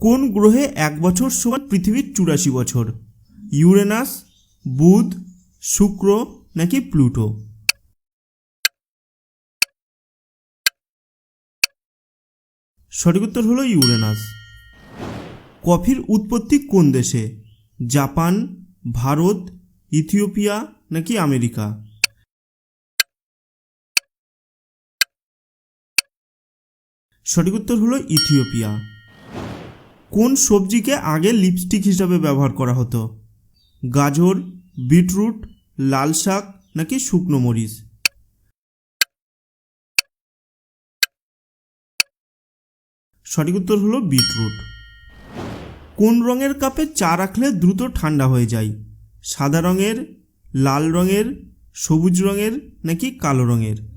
কোন গ্রহে এক বছর সমান পৃথিবীর চুরাশি বছর? ইউরেনাস, বুধ, শুক্র নাকি প্লুটো? সঠিক উত্তর হলো ইউরেনাস। কফির উৎপত্তি কোন দেশে? জাপান, ভারত, ইথিওপিয়া নাকি আমেরিকা? সঠিক উত্তর হলো ইথিওপিয়া। কোন সবজিকে আগে লিপস্টিক হিসাবে ব্যবহার করা হতো? গাজর, বিটরুট, লাল শাক নাকি শুকনো মরিচ? সঠিক উত্তর হলো বিটরুট। কোন রঙের কাপে চা রাখলে দ্রুত ঠান্ডা হয়ে যায়? সাদা রঙের, লাল রঙের, সবুজ রঙের নাকি কালো রঙের?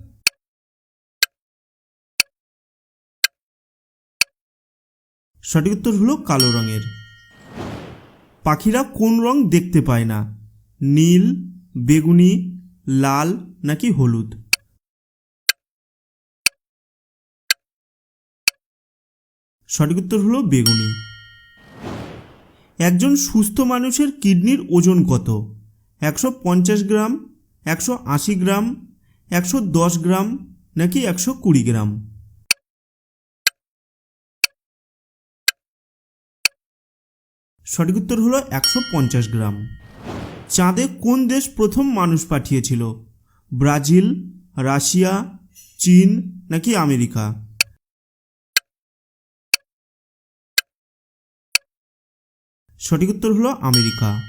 সঠিক উত্তর হলো কালো রঙের। পাখিরা কোন রং দেখতে পায় না? নীল, বেগুনি, লাল নাকি হলুদ? সঠিক উত্তর হলো বেগুনি। একজন সুস্থ মানুষের কিডনির ওজন কত? একশো পঞ্চাশ গ্রাম, একশো আশি গ্রাম, একশো দশ গ্রাম নাকি একশো কুড়ি গ্রাম? সঠিক উত্তর হলো একশো পঞ্চাশ গ্রাম। চাঁদে কোন দেশ প্রথম মানুষ পাঠিয়েছিল? ব্রাজিল, রাশিয়া, চীন নাকি আমেরিকা? সঠিক উত্তর হলো আমেরিকা।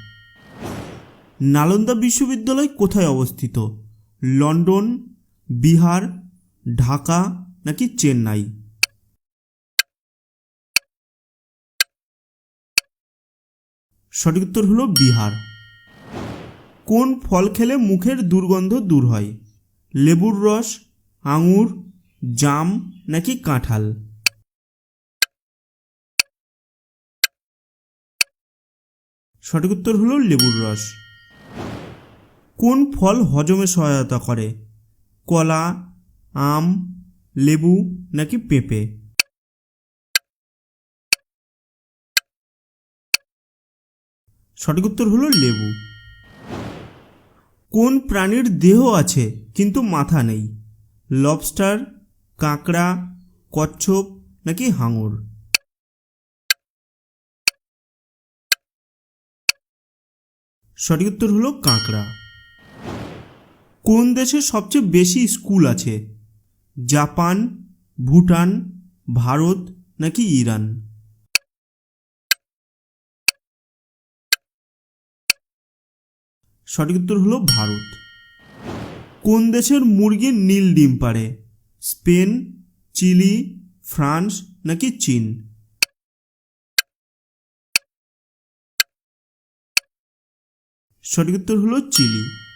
নালন্দা বিশ্ববিদ্যালয় কোথায় অবস্থিত? লন্ডন, বিহার, ঢাকা নাকি চেন্নাই? সঠিক উত্তর হলো বিহার। কোন ফল খেলে মুখের দুর্গন্ধ দূর হয়? লেবুর রস, আঙুর, জাম নাকি কাঁঠাল? সঠিক উত্তর হলো লেবুর রস। কোন ফল হজমে সহায়তা করে? কলা, আম, লেবু নাকি পেঁপে? সঠিক উত্তর হলো লেবু। কোন প্রাণীর দেহ আছে, কিন্তু মাথা নেই? লবস্টার, কাঁকড়া, কচ্ছপ নাকি হাঙর? সঠিক উত্তর হলো কাঁকড়া। কোন দেশে সবচেয়ে বেশি স্কুল আছে? জাপান, ভুটান, ভারত নাকি ইরান? সঠিক উত্তর হলো ভারত। কোন দেশের মুরগি নীল ডিম পারে স্পেন, চিলি, ফ্রান্স নাকি চীন? সঠিক উত্তর হলো চিলি।